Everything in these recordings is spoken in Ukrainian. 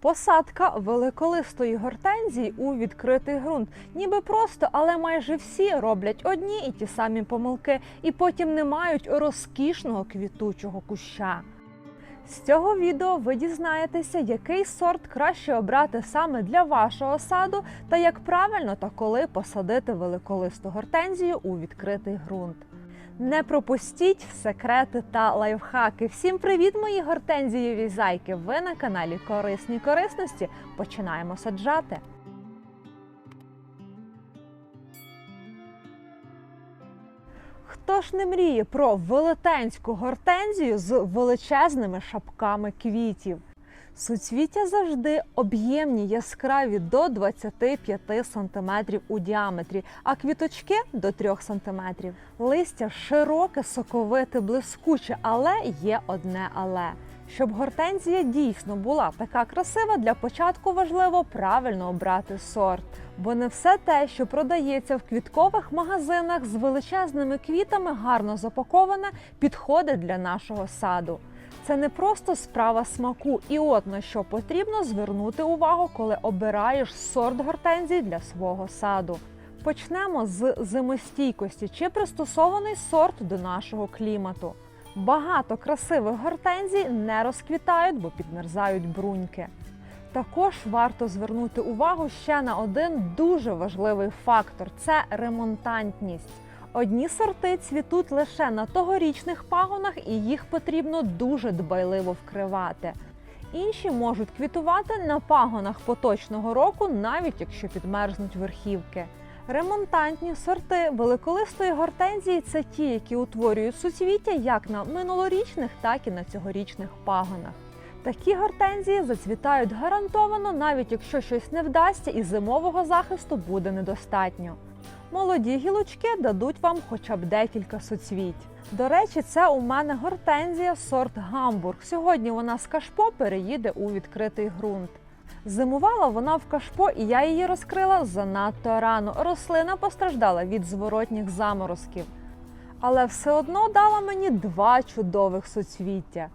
Посадка великолистої гортензії у відкритий ґрунт. Ніби просто, але майже всі роблять одні і ті самі помилки, і потім не мають розкішного квітучого куща. З цього відео ви дізнаєтеся, який сорт краще обрати саме для вашого саду, та як правильно та коли посадити великолисту гортензію у відкритий ґрунт. Не пропустіть секрети та лайфхаки. Всім привіт, мої гортензієві зайки! Ви на каналі Корисні корисності. Починаємо саджати. Хто ж не мріє про велетенську гортензію з величезними шапками квітів? Суцвіття завжди об'ємні, яскраві до 25 см у діаметрі, а квіточки до 3 см. Листя широке, соковите, блискуче, але є одне але. Щоб гортензія дійсно була така красива, для початку важливо правильно обрати сорт. Бо не все те, що продається в квіткових магазинах з величезними квітами, гарно запаковане, підходить для нашого саду. Це не просто справа смаку, і от на що потрібно звернути увагу, коли обираєш сорт гортензій для свого саду. Почнемо з зимостійкості чи пристосований сорт до нашого клімату. Багато красивих гортензій не розквітають, бо підмерзають бруньки. Також варто звернути увагу ще на один дуже важливий фактор це ремонтантність. Одні сорти цвітуть лише на тогорічних пагонах, і їх потрібно дуже дбайливо вкривати. Інші можуть квітувати на пагонах поточного року, навіть якщо підмерзнуть верхівки. Ремонтантні сорти великолистої гортензії це ті, які утворюють суцвіття як на минулорічних, так і на цьогорічних пагонах. Такі гортензії зацвітають гарантовано, навіть якщо щось не вдасться і зимового захисту буде недостатньо. Молоді гілочки дадуть вам хоча б декілька суцвіть. До речі, це у мене гортензія сорт Гамбург. Сьогодні вона з кашпо переїде у відкритий ґрунт. Зимувала вона в кашпо, і я її розкрила занадто рано. Рослина постраждала від зворотніх заморозків. Але все одно дала мені два чудових суцвіття.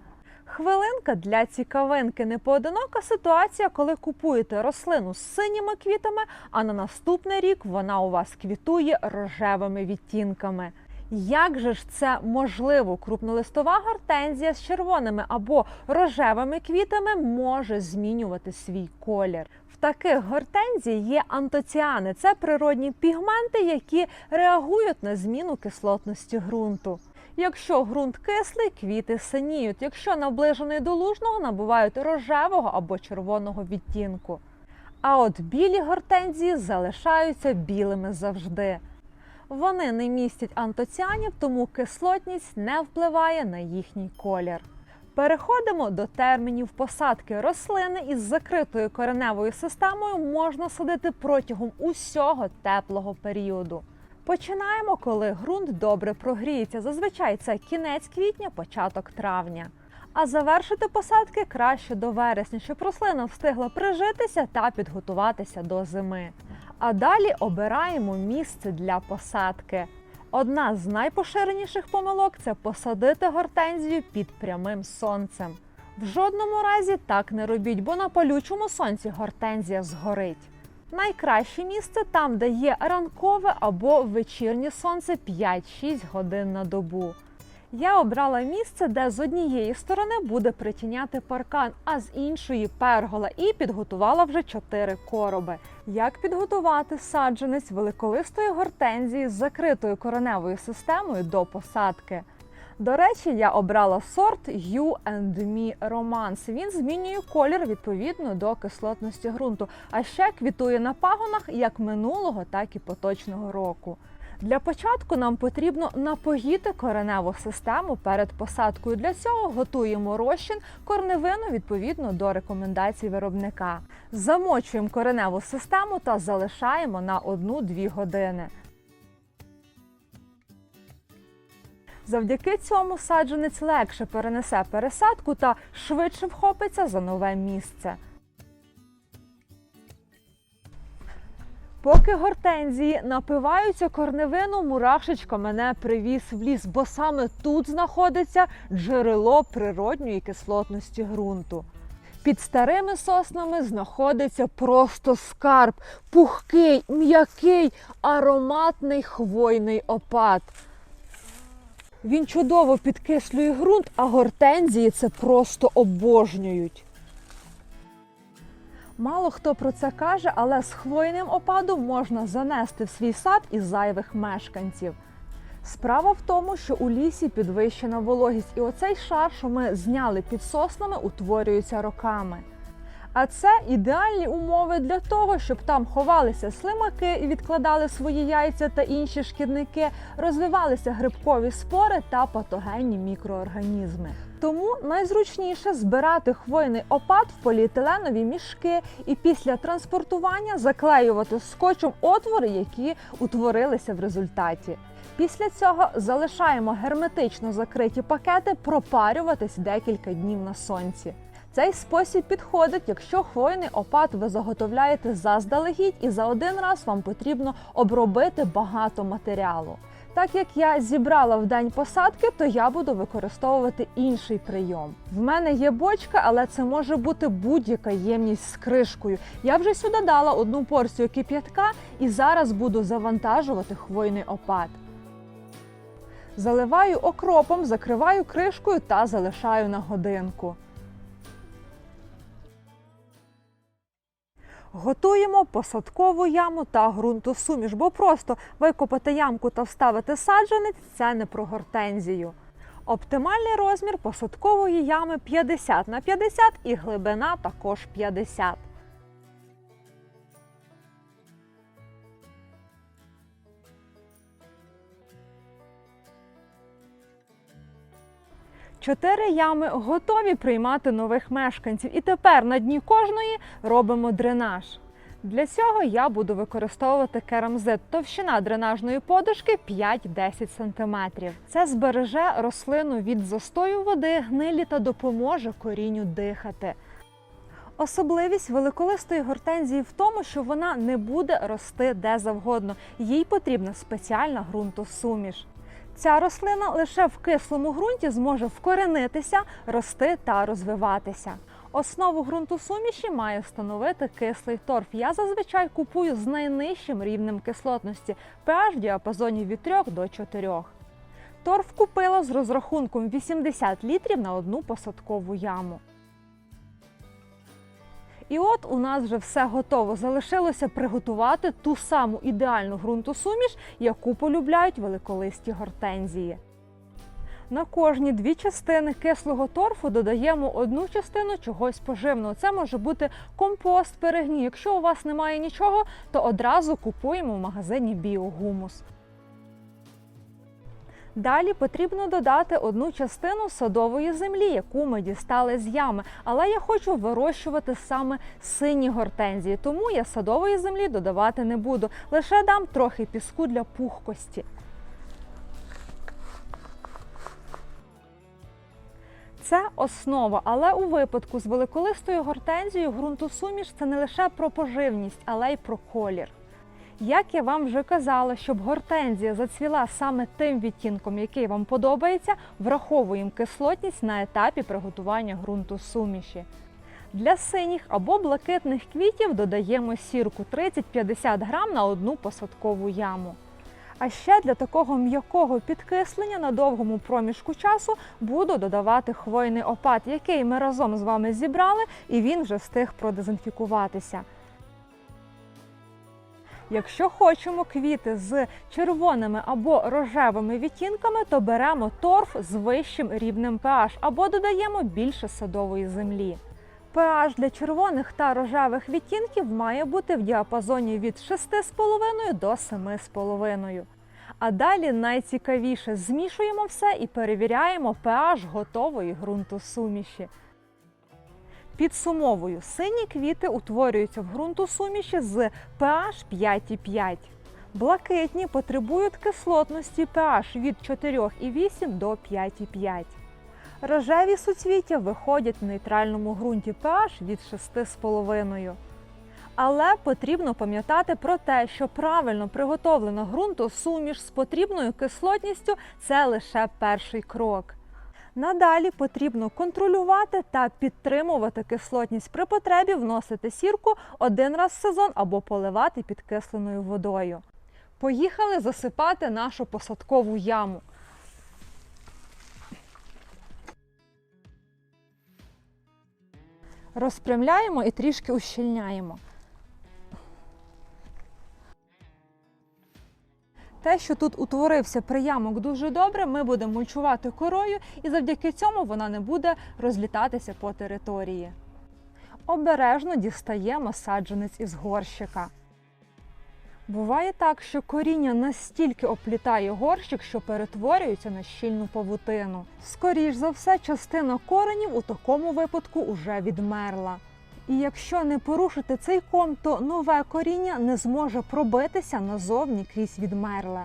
Хвилинка для цікавинки непоодинока ситуація, коли купуєте рослину з синіми квітами, а на наступний рік вона у вас квітує рожевими відтінками. Як же ж це можливо? Крупнолистова гортензія з червоними або рожевими квітами може змінювати свій колір. В таких гортензій є антоціани. Це природні пігменти, які реагують на зміну кислотності ґрунту. Якщо ґрунт кислий, квіти синіють. Якщо наближений до лужного, набувають рожевого або червоного відтінку. А от білі гортензії залишаються білими завжди. Вони не містять антоціанів, тому кислотність не впливає на їхній колір. Переходимо до термінів посадки. Рослини із закритою кореневою системою можна садити протягом усього теплого періоду. Починаємо, коли ґрунт добре прогріється. Зазвичай це кінець квітня, початок травня. А завершити посадки краще до вересня, щоб рослина встигла прижитися та підготуватися до зими. А далі обираємо місце для посадки. Одна з найпоширеніших помилок це посадити гортензію під прямим сонцем. В жодному разі так не робіть, бо на палючому сонці гортензія згорить. Найкраще місце там, де є ранкове або вечірнє сонце 5-6 годин на добу. Я обрала місце, де з однієї сторони буде притіняти паркан, а з іншої пергола, і підготувала вже чотири короби. Як підготувати саджанець великолистої гортензії з закритою кореневою системою до посадки? До речі, я обрала сорт You and Me Romance. Він змінює колір відповідно до кислотності ґрунту, а ще квітує на пагонах як минулого, так і поточного року. Для початку нам потрібно напоїти кореневу систему перед посадкою. Для цього готуємо розчин корневину відповідно до рекомендацій виробника. Замочуємо кореневу систему та залишаємо на 1-2 години. Завдяки цьому саджанець легше перенесе пересадку та швидше вхопиться за нове місце. Поки гортензії напиваються корневину, мурашечка мене привіз в ліс, бо саме тут знаходиться джерело природньої кислотності ґрунту. Під старими соснами знаходиться просто скарб, пухкий, м'який, ароматний хвойний опад. Він чудово підкислює ґрунт, а гортензії це просто обожнюють. Мало хто про це каже, але з хвойним опадом можна занести в свій сад із зайвих мешканців. Справа в тому, що у лісі підвищена вологість, і оцей шар, що ми зняли під соснами, утворюється роками. А це ідеальні умови для того, щоб там ховалися слимаки і відкладали свої яйця та інші шкідники, розвивалися грибкові спори та патогенні мікроорганізми. Тому найзручніше збирати хвойний опад в поліетиленові мішки і після транспортування заклеювати скотчем отвори, які утворилися в результаті. Після цього залишаємо герметично закриті пакети пропарюватись декілька днів на сонці. Цей спосіб підходить, якщо хвойний опад ви заготовляєте заздалегідь, і за один раз вам потрібно обробити багато матеріалу. Так як я зібрала в день посадки, то я буду використовувати інший прийом. В мене є бочка, але це може бути будь-яка ємність з кришкою. Я вже сюди дала одну порцію кип'ятка і зараз буду завантажувати хвойний опад. Заливаю окропом, закриваю кришкою та залишаю на годинку. Готуємо посадкову яму та ґрунтосуміш, бо просто викопати ямку та вставити саджанець це не про гортензію. Оптимальний розмір посадкової ями 50 на 50 і глибина також 50. Чотири ями готові приймати нових мешканців, і тепер на дні кожної робимо дренаж. Для цього я буду використовувати керамзит. Товщина дренажної подушки 5-10 см. Це збереже рослину від застою води, гнилі та допоможе корінню дихати. Особливість великолистої гортензії в тому, що вона не буде рости де завгодно. Їй потрібна спеціальна ґрунтосуміш. Ця рослина лише в кислому ґрунті зможе вкоренитися, рости та розвиватися. Основу ґрунтосуміші має становити кислий торф. Я зазвичай купую з найнижчим рівнем кислотності pH в діапазоні від 3 до 4. Торф купила з розрахунком 80 літрів на одну посадкову яму. І от у нас вже все готово. Залишилося приготувати ту саму ідеальну ґрунтосуміш, яку полюбляють великолисті гортензії. На кожні дві частини кислого торфу додаємо одну частину чогось поживного. Це може бути компост, перегній. Якщо у вас немає нічого, то одразу купуємо в магазині біогумус. Далі потрібно додати одну частину садової землі, яку ми дістали з ями. Але я хочу вирощувати саме сині гортензії, тому я садової землі додавати не буду. Лише дам трохи піску для пухкості. Це основа, але у випадку з великолистою гортензією ґрунтосуміш це не лише про поживність, але й про колір. Як я вам вже казала, щоб гортензія зацвіла саме тим відтінком, який вам подобається, враховуємо кислотність на етапі приготування ґрунту суміші. Для синіх або блакитних квітів додаємо сірку 30-50 грам на одну посадкову яму. А ще для такого м'якого підкислення на довгому проміжку часу буду додавати хвойний опад, який ми разом з вами зібрали, і він вже встиг продезінфікуватися. Якщо хочемо квіти з червоними або рожевими відтінками, то беремо торф з вищим рівнем pH або додаємо більше садової землі. pH для червоних та рожевих відтінків має бути в діапазоні від 6,5 до 7,5. А далі найцікавіше змішуємо все і перевіряємо pH готової ґрунтосуміші. Підсумовую, сині квіти утворюються в ґрунтосуміші з pH 5,5. Блакитні потребують кислотності pH від 4,8 до 5,5. Рожеві суцвіття виходять в нейтральному ґрунті pH від 6,5. Але потрібно пам'ятати про те, що правильно приготовлена ґрунтосуміш з потрібною кислотністю це лише перший крок. Надалі потрібно контролювати та підтримувати кислотність при потребі, вносити сірку один раз в сезон або поливати підкисленою водою. Поїхали засипати нашу посадкову яму. Розпрямляємо і трішки ущільняємо. Те, що тут утворився приямок дуже добре, ми будемо мульчувати корою, і завдяки цьому вона не буде розлітатися по території. Обережно дістаємо саджанець із горщика. Буває так, що коріння настільки оплітає горщик, що перетворюється на щільну павутину. Скоріш за все, частина коренів у такому випадку уже відмерла. І якщо не порушити цей ком, то нове коріння не зможе пробитися назовні крізь відмерле.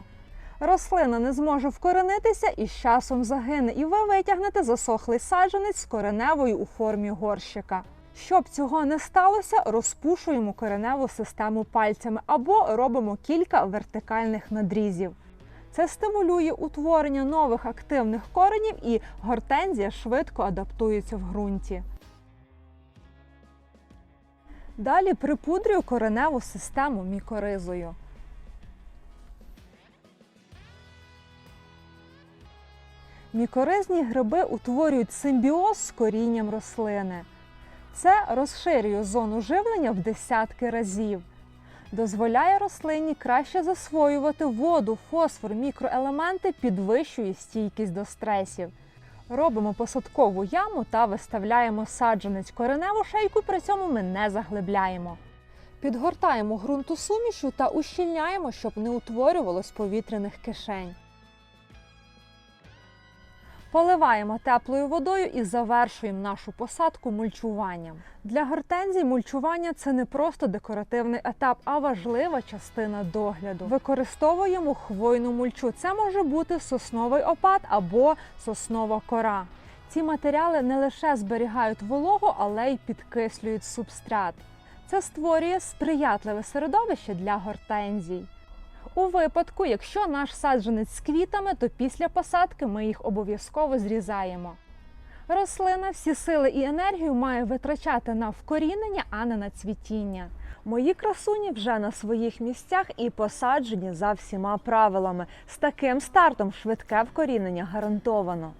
Рослина не зможе вкоренитися і з часом загине, і ви витягнете засохлий саджанець з кореневою у формі горщика. Щоб цього не сталося, розпушуємо кореневу систему пальцями або робимо кілька вертикальних надрізів. Це стимулює утворення нових активних коренів і гортензія швидко адаптується в ґрунті. Далі припудрюю кореневу систему мікоризою. Мікоризні гриби утворюють симбіоз з корінням рослини. Це розширює зону живлення в десятки разів. Дозволяє рослині краще засвоювати воду, фосфор, мікроелементи, підвищує стійкість до стресів. Робимо посадкову яму та виставляємо саджанець кореневу шейку, при цьому ми не заглибляємо. Підгортаємо ґрунту сумішу та ущільняємо, щоб не утворювалось повітряних кишень. Поливаємо теплою водою і завершуємо нашу посадку мульчуванням. Для гортензій мульчування це не просто декоративний етап, а важлива частина догляду. Використовуємо хвойну мульчу. Це може бути сосновий опад або соснова кора. Ці матеріали не лише зберігають вологу, але й підкислюють субстрат. Це створює сприятливе середовище для гортензій. У випадку, якщо наш саджанець з квітами, то після посадки ми їх обов'язково зрізаємо. Рослина всі сили і енергію має витрачати на вкорінення, а не на цвітіння. Мої красуні вже на своїх місцях і посаджені за всіма правилами. З таким стартом швидке вкорінення гарантовано.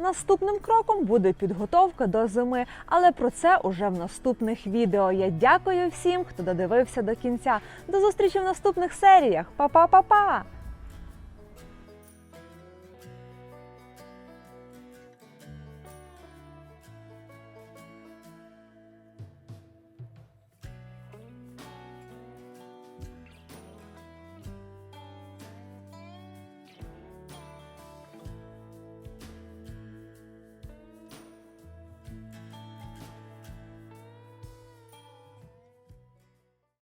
Наступним кроком буде підготовка до зими, але про це уже в наступних відео. Я дякую всім, хто додивився до кінця. До зустрічі в наступних серіях. Па-па-па-па!